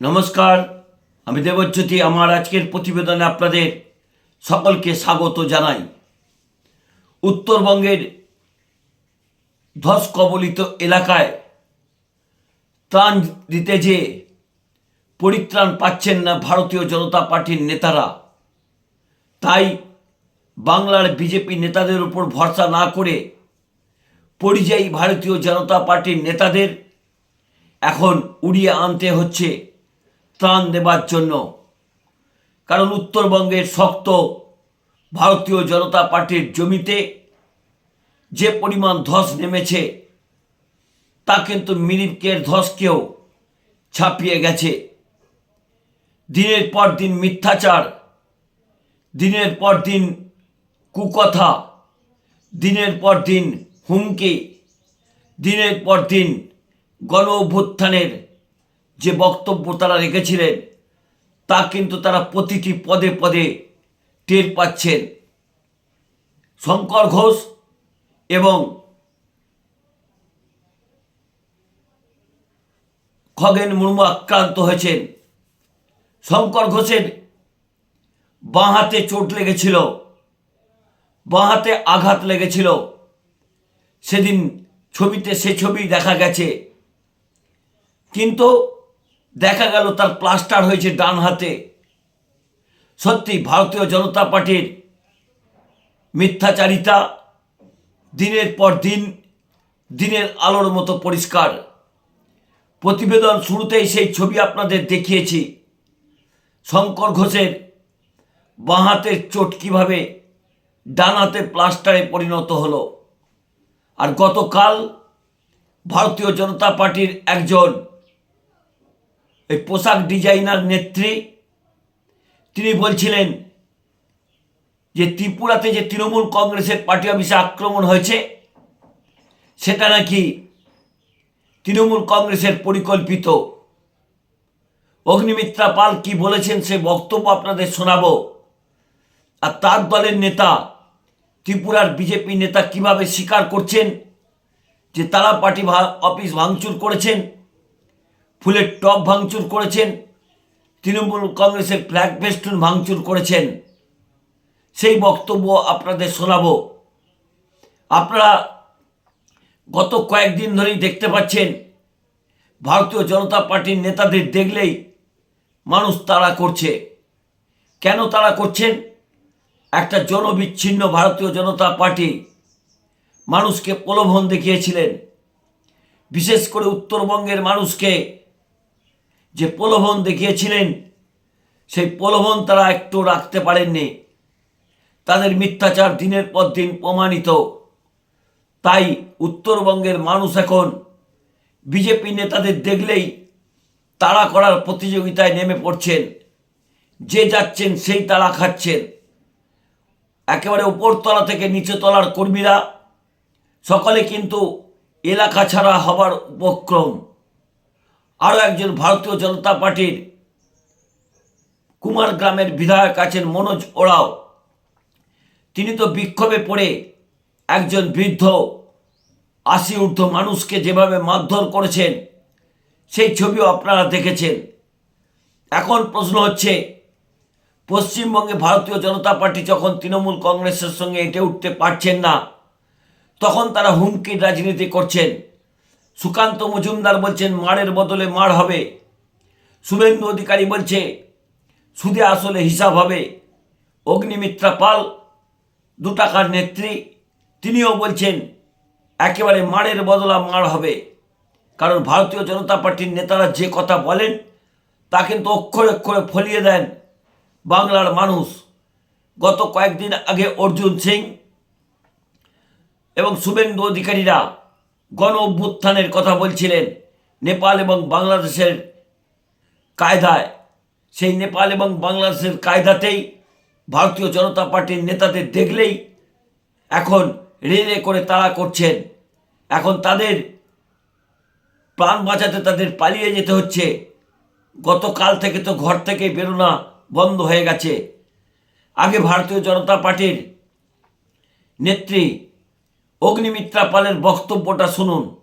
নমস্কার, আমি দেবজ্যোতি। আমার আজকের প্রতিবেদনে আপনাদের সকলকে স্বাগত জানাই। উত্তরবঙ্গের ধস কবলিত এলাকায় ত্রাণ দিতে যে পরিত্রাণ পাচ্ছেন না ভারতীয় জনতা পার্টির নেতারা, তাই বাংলার বিজেপি নেতাদের উপর ভরসা না করে পরিযায়ী ভারতীয় জনতা পার্টির নেতাদের এখন উড়িয়ে আনতে হচ্ছে ত্রাণ দেবার জন্য। কারণ উত্তরবঙ্গের শক্ত ভারতীয় জনতা পার্টির জমিতে যে পরিমাণ ধস নেমেছে, তা কিন্তু মিরিকের ধসকেও ছাপিয়ে গেছে। দিনের পর দিন মিথ্যাচার, দিনের পর দিন কুকথা, দিনের পর দিন হুমকি, দিনের পর দিন গণ অভ্যুত্থানের যে বক্তব্য তারা রেখেছিলেন, তা কিন্তু তারা প্রতিটি পদে পদে টের পাচ্ছেন। শঙ্কর ঘোষ এবং খগেন মুর্মু আক্রান্ত হয়েছেন। শঙ্কর ঘোষের বাঁ হাতে চোট লেগেছিল, বাঁ হাতে আঘাত লেগেছিল। সেদিন ছবিতে সে ছবি দেখা গেছে। কিন্তু দেখা গেল তার প্লাস্টার হয়েছে ডান হাতে। সত্যি, ভারতীয় জনতা পার্টির মিথ্যাচারিতা দিনের পর দিন, দিনের আলোর মতো পরিষ্কার। প্রতিবেদন শুরুতেই সেই ছবি আপনাদের দেখিয়েছি। শঙ্কর ঘোষের বাঁ হাতের চোট কীভাবে ডান হাতে প্লাস্টারে পরিণত হলো। আর গতকাল ভারতীয় জনতা পার্টির একজন এই পোশাক ডিজাইনার নেত্রী, তিনি বলছিলেন যে ত্রিপুরাতে যে তৃণমূল কংগ্রেসের পার্টি অফিসে আক্রমণ হয়েছে, সেটা নাকি তৃণমূল কংগ্রেসের পরিকল্পিত। অগ্নিমিত্রা পাল কি বলেছেন সে বক্তব্য আপনাদের শোনাবো। আর তার দলের নেতা, ত্রিপুরার বিজেপি নেতা কীভাবে স্বীকার করছেন, যে তারা পার্টি অফিস ভাঙচুর করেছেন ফুলের টপ ভাঙচুর করেছেন, তৃণমূল কংগ্রেসের ফ্ল্যাগ ফেস্টুন ভাঙচুর করেছেন। সেই বক্তব্য আপনাদের শোনাবো। আপনারা গত কয়েকদিন ধরেই দেখতে পাচ্ছেন, ভারতীয় জনতা পার্টির নেতাদের দেখলেই মানুষ তারা করছে। কেন তারা করছেন? একটা জনবিচ্ছিন্ন ভারতীয় জনতা পার্টি মানুষকে প্রলোভন দেখিয়েছিলেন। বিশেষ করে উত্তরবঙ্গের মানুষকে যে প্রলোভন দেখিয়েছিলেন, সেই প্রলোভন তারা একটু রাখতে পারেননি। তাদের মিথ্যাচার দিনের পর দিন প্রমাণিত। তাই উত্তরবঙ্গের মানুষ এখন বিজেপি নেতাদের দেখলেই তাড়া করার প্রতিযোগিতায় নেমে পড়ছেন। যে যাচ্ছেন সেই তাড়া খাচ্ছেন। একেবারে উপরতলা থেকে নিচে তলার কর্মীরা, সকলে কিন্তু এলাকা ছাড়া হবার উপক্রম। আরও একজন ভারতীয় জনতা পার্টির কুমার গ্রামের বিধায়ক আছেন মনোজ ওরাও। তিনি তো বিক্ষোভে পড়ে একজন বৃদ্ধ আশি ঊর্ধ্ব মানুষকে যেভাবে মারধর করেছেন, সেই ছবিও আপনারা দেখেছেন। এখন প্রশ্ন হচ্ছে, পশ্চিমবঙ্গে ভারতীয় জনতা পার্টি যখন তৃণমূল কংগ্রেসের সঙ্গে এঁটে উঠতে পারছেন না, তখন তারা হুমকির রাজনীতি করছেন। সুকান্ত মজুমদার বলছেন মারের বদলে মার হবে। শুভেন্দু অধিকারী বলছে, সুদে আসলে হিসাব হবে। অগ্নিমিত্রা পাল, দু টাকার নেত্রী, তিনিও বলছেন, একেবারে মারের বদলা মার হবে। কারণ ভারতীয় জনতা পার্টির নেতারা যে কথা বলেন, তা কিন্তু অক্ষরে অক্ষরে ফলিয়ে দেন বাংলার মানুষ। গত কয়েকদিন আগে অর্জুন সিং এবং শুভেন্দু অধিকারীরা গণ অভ্যুত্থানের কথা বলছিলেন নেপাল এবং বাংলাদেশের কায়দায়। সেই নেপাল এবং বাংলাদেশের কায়দাতেই ভারতীয় জনতা পার্টির নেতাদের দেখলেই এখন রে রে করে তাড়া করছেন। এখন তাদের প্রাণ বাঁচাতে তাদের পালিয়ে যেতে হচ্ছে। গতকাল থেকে তো ঘর থেকে বেরোনা বন্ধ হয়ে গেছে। আগে ভারতীয় জনতা পার্টির নেত্রী অগ্নিমিত্রা পালের বক্তব্যটা শুনুন।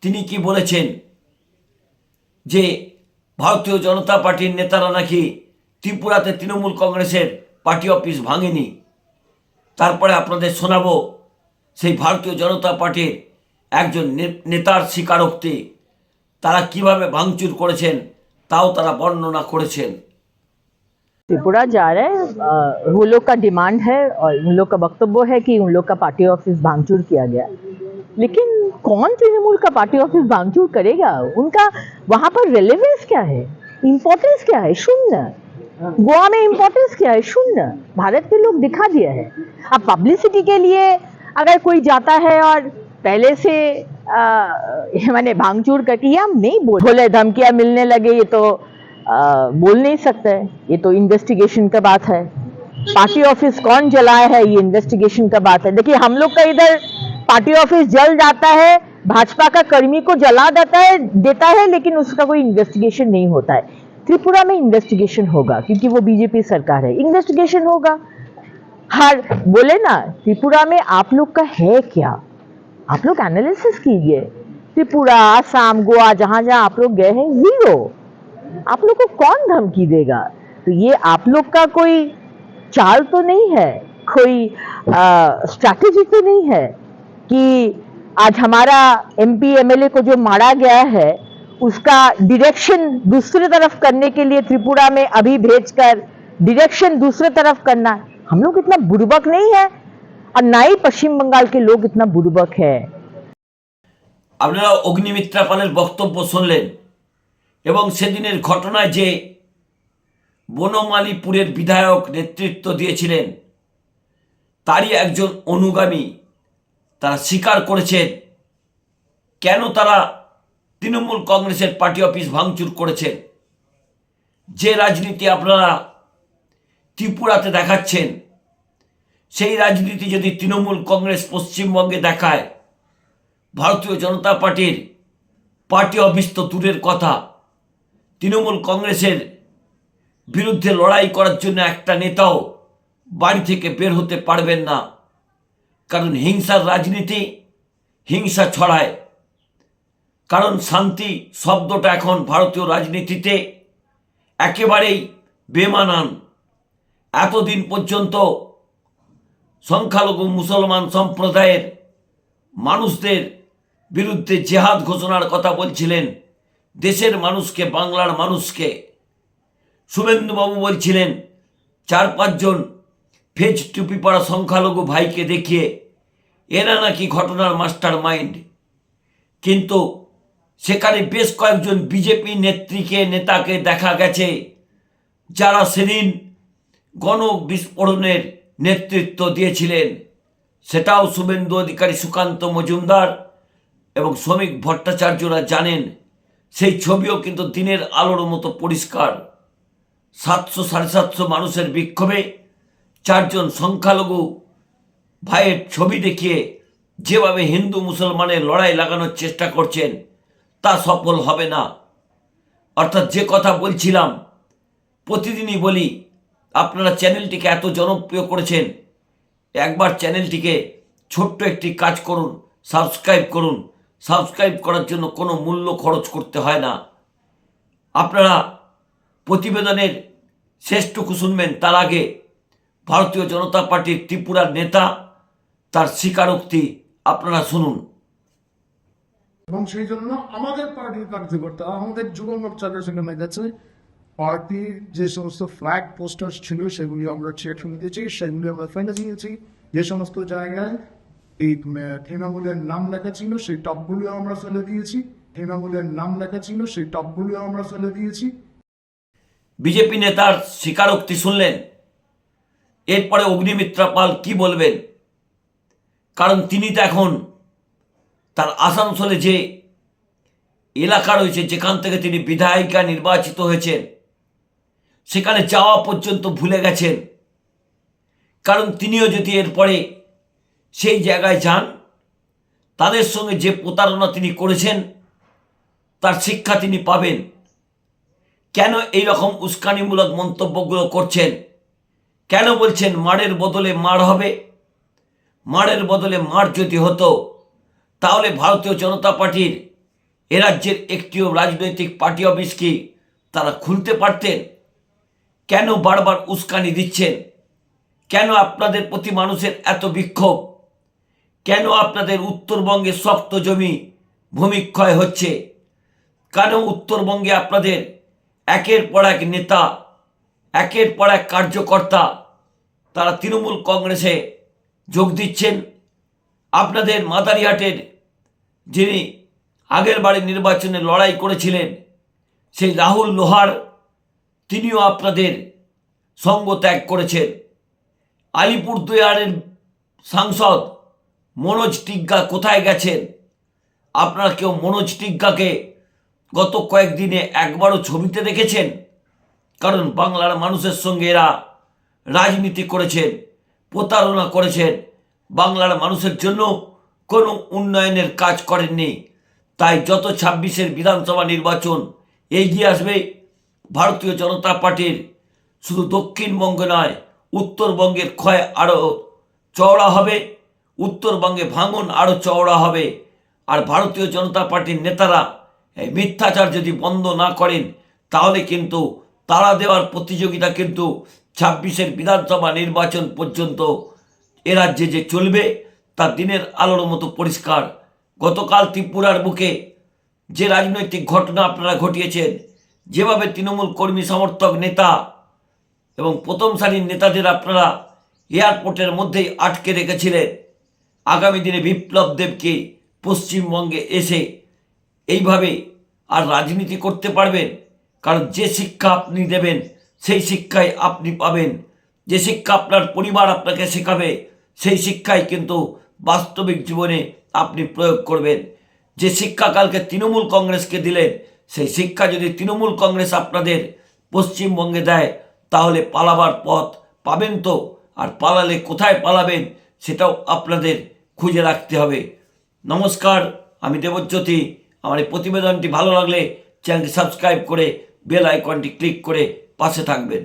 তিনি কি বলেছেন? যে ভারতীয় জনতা পার্টির নেতারা নাকি ত্রিপুরাতে তৃণমূল কংগ্রেসের পার্টি অফিস ভাঙেনি। তারপরে আপনাদের শোনাবো, সেই ভারতীয় জনতা পার্টির একজন নেতার স্বীকারোক্তি। তারা কীভাবে ভাঙচুর করেছেন, তাও তারা বর্ণনা করেছেন। त्रिपुरा जा रहे हैं। वो लोग का डिमांड है और उन लोग का वक्तव्य है कि उन लोग का पार्टी ऑफ़िस भांगचूर किया गया। लेकिन कौन तृणमूल का पार्टी ऑफ़िस भांगचूर करेगा? उनका वहाँ पर रेलेवेंस क्या है? इम्पोर्टेंस क्या है? शून्य। गोवा में इम्पोर्टेंस क्या है? शून्य। भारत के लोग दिखा दिया है। अब पब्लिसिटी के लिए अगर कोई जाता है और पहले से मैंने भांगचूर करके हम नहीं बोले, धमकियाँ मिलने लगे, ये तो आ, बोल नहीं सकते। ये तो इन्वेस्टिगेशन का बात है। पार्टी ऑफ़िस कौन जलाया है? ये इन्वेस्टिगेशन का बात है। देखिए हम लोग का इधर पार्टी ऑफ़िस जल जाता है भाजपा का कर्मी को जला देता है देता है लेकिन उसका कोई इन्वेस्टिगेशन नहीं होता है। त्रिपुरा में इन्वेस्टिगेशन होगा क्योंकि वो बीजेपी सरकार है। इन्वेस्टिगेशन होगा। हर बोले ना त्रिपुरा में आप लोग का है क्या? आप लोग एनालिसिस कीजिए। त्रिपुरा आसाम गोवा जहाँ जहाँ आप लोग गए हैं ज़ीरो आप लोग को कौन धमकी देगा तो ये आप लोग का कोई चाल तो नहीं है कोई स्ट्रैटेजी तो नहीं है कि आज हमारा एमपी एमएलए को जो मारा गया है उसका डिरेक्शन दूसरी तरफ करने के लिए त्रिपुरा में अभी भेजकर डिरेक्शन दूसरे तरफ करना हम लोग इतना बुड़बक नहीं है और ना ही पश्चिम बंगाल के लोग इतना बुड़बक है আপনারা অগ্নিমিত্রা পালের বক্তব্য শুনলেন এবং সেদিনের ঘটনায় যে বনমালীপুরের বিধায়ক নেতৃত্ব দিয়েছিলেন, তারই একজন অনুগামী তারা স্বীকার করেছেন, কেন তারা তৃণমূল কংগ্রেসের পার্টি অফিস ভাঙচুর করেছেন, যে রাজনীতি আপনারা ত্রিপুরাতে দেখাচ্ছেন, সেই রাজনীতি যদি তৃণমূল কংগ্রেস পশ্চিমবঙ্গে দেখায়, ভারতীয় জনতা পার্টির পার্টি অফিস তো দূরের কথা। তৃণমূল কংগ্রেসের বিরুদ্ধে লড়াই করার জন্য একটা নেতাও বাড়ি থেকে বের হতে পারবেন না। কারণ হিংসার রাজনীতি, হিংসা ছড়ায়। কারণ শান্তি শব্দটা এখন ভারতীয় রাজনীতিতে একেবারেই বেমানান। এতদিন পর্যন্ত সংখ্যালঘু মুসলমান সম্প্রদায়ের মানুষদের বিরুদ্ধে জেহাদ ঘোষণার কথা বলছিলেন। দেশের মানুষকে, বাংলার মানুষকে। শুভেন্দুবাবু বলছিলেন, চার পাঁচজন ফেজ টুপি পড়া সংখ্যালঘু ভাইকে দেখিয়ে এরা নাকি ঘটনার মাস্টার মাইন্ড। কিন্তু সেখানে বেশ কয়েকজন বিজেপি নেত্রীকে, নেতাকে দেখা গেছে, যারা সেদিন গণ বিস্ফোরণের নেতৃত্ব দিয়েছিলেন। সেটাও শুভেন্দু অধিকারী সুকান্ত মজুমদার এবং শ্রমিক ভট্টাচার্যরা জানেন। সেই ছবিও কিন্তু দিনের আলোর মতো পরিষ্কার। সাতশো সাড়ে সাতশো মানুষের বিক্ষোভে চারজন সংখ্যালঘু ভাইয়ের ছবি দেখিয়ে যেভাবে হিন্দু মুসলমানের লড়াই লাগানোর চেষ্টা করছেন, তা সফল হবে না। অর্থাৎ যে কথা বলছিলাম, প্রতিদিনই বলি, আপনারা চ্যানেলটিকে এত জনপ্রিয় করেছেন, একবার চ্যানেলটিকে ছোট্ট একটি কাজ করুন, সাবস্ক্রাইব করুন সাবস্ক্রাইব করার জন্য কোনো মূল্য খরচ করতে হয় না। আপনারা প্রতিবেদনের শেষটুকু শুনবেন। তার আগে ভারতীয় জনতা পার্টির ত্রিপুরার নেতা, তার স্বীকারোক্তি আপনারা শুনুন। এবং সেই জন্য আমাদের পার্টির কার্যকর্তা, আমাদের যুব মোর্চাদের সেখানে গেছে পার্টির যে সমস্ত ফ্ল্যাগ পোস্টার ছিল, সেগুলি আমরা চেক নিয়েছি, সেগুলি আমরা ফেলে দিয়েছি যে সমস্ত জায়গায় এই তৃণমূলের নাম লেখা ছিল, সেই টপগুলিও আমরা ফেলে দিয়েছি। তৃণমূলের নাম লেখা ছিল, সেই টপগুলিও আমরা ফেলে দিয়েছি। বিজেপি নেতার স্বীকারোক্তি শুনলেন। এরপরে অগ্নিমিত্রা পাল কি বলবেন? কারণ তিনি তো এখন তার আসানসোলে যে এলাকা রয়েছে, যেখান থেকে তিনি বিধায়িকা নির্বাচিত হয়েছেন, সেখানে যাওয়া পর্যন্ত ভুলে গেছেন। কারণ তিনিও যদি এরপরে সেই জায়গায় যান। তাদের সঙ্গে যে প্রতারণা তিনি করেছেন, তার শিক্ষা তিনি পাবেন। কেন এই রকম উস্কানিমূলক মন্তব্যগুলো করছেন? কেন বলছেন মারের বদলে মার হবে? মারের বদলে মার যদি হতো, তাহলে ভারতীয় জনতা পার্টির এ রাজ্যের একটিও রাজনৈতিক পার্টি অফিস কি তারা খুলতে পারতেন? কেন বারবার উস্কানি দিচ্ছেন? কেন আপনাদের প্রতি মানুষের এত বিক্ষোভ? কেন আপনাদের উত্তরবঙ্গে শক্ত জমি ভূমিক্ষয় হচ্ছে? কেন উত্তরবঙ্গে আপনাদের একের পর এক নেতা, একের পর এক কার্যকর্তা তারা তৃণমূল কংগ্রেসে যোগ দিচ্ছেন? আপনাদের মাদারিহাটের যিনি আগের বাড়ি নির্বাচনে লড়াই করেছিলেন, সেই রাহুল লোহার, তিনিও আপনাদের সঙ্গ ত্যাগ করেছেন। আলিপুরদুয়ারের সাংসদ মনোজ টিগ্গা কোথায় গেছেন? আপনারা কেউ মনোজ টিগ্গাকে গত কয়েকদিনে একবারও ছবিতে দেখেছেন? কারণ বাংলার মানুষের সঙ্গে এরা রাজনীতি করেছেন, প্রতারণা করেছেন। বাংলার মানুষের জন্য কোনো উন্নয়নের কাজ করেননি। তাই যত ছাব্বিশের বিধানসভা নির্বাচন এগিয়ে আসবে, ভারতীয় জনতা পার্টির শুধু দক্ষিণবঙ্গে নয়, উত্তরবঙ্গের ক্ষয় আরও চওড়া হবে। উত্তরবঙ্গে ভাঙন আরও চওড়া হবে। আর ভারতীয় জনতা পার্টির নেতারা মিথ্যাচার যদি বন্ধ না করেন, তাহলে কিন্তু তারা দেওয়ার প্রতিযোগিতা কিন্তু ছাব্বিশের বিধানসভা নির্বাচন পর্যন্ত এ রাজ্যে যে চলবে, তা দিনের আলোর মতো পরিষ্কার। গতকাল ত্রিপুরার বুকে যে রাজনৈতিক ঘটনা আপনারা ঘটিয়েছেন, যেভাবে তৃণমূল কর্মী সমর্থক নেতা এবং প্রথম সারির নেতাদের আপনারা এয়ারপোর্টের মধ্যেই আটকে রেখেছিলেন আগামী দিনে বিপ্লব দেবকে পশ্চিমবঙ্গে এসে এইভাবে আর রাজনীতি করতে পারবেন। কারণ যে শিক্ষা আপনি দেবেন, সেই শিক্ষায় আপনি পাবেন। যে শিক্ষা আপনার পরিবার আপনাকে শেখাবে, সেই শিক্ষাই কিন্তু বাস্তবিক জীবনে আপনি প্রয়োগ করবেন। যে শিক্ষা কালকে তৃণমূল কংগ্রেসকে দিলেন, সেই শিক্ষা যদি তৃণমূল কংগ্রেস আপনাদের পশ্চিমবঙ্গে দেয়, তাহলে পালাবার পথ পাবেন তো? আর পালালে কোথায় পালাবেন, সেটাও আপনাদের খুঁজে রাখতে হবে। নমস্কার, আমি দেবজ্যোতি। আমার এই প্রতিবেদনটি ভালো লাগলে চ্যানেলটি সাবস্ক্রাইব করে বেল আইকনটি ক্লিক করে পাশে থাকবেন।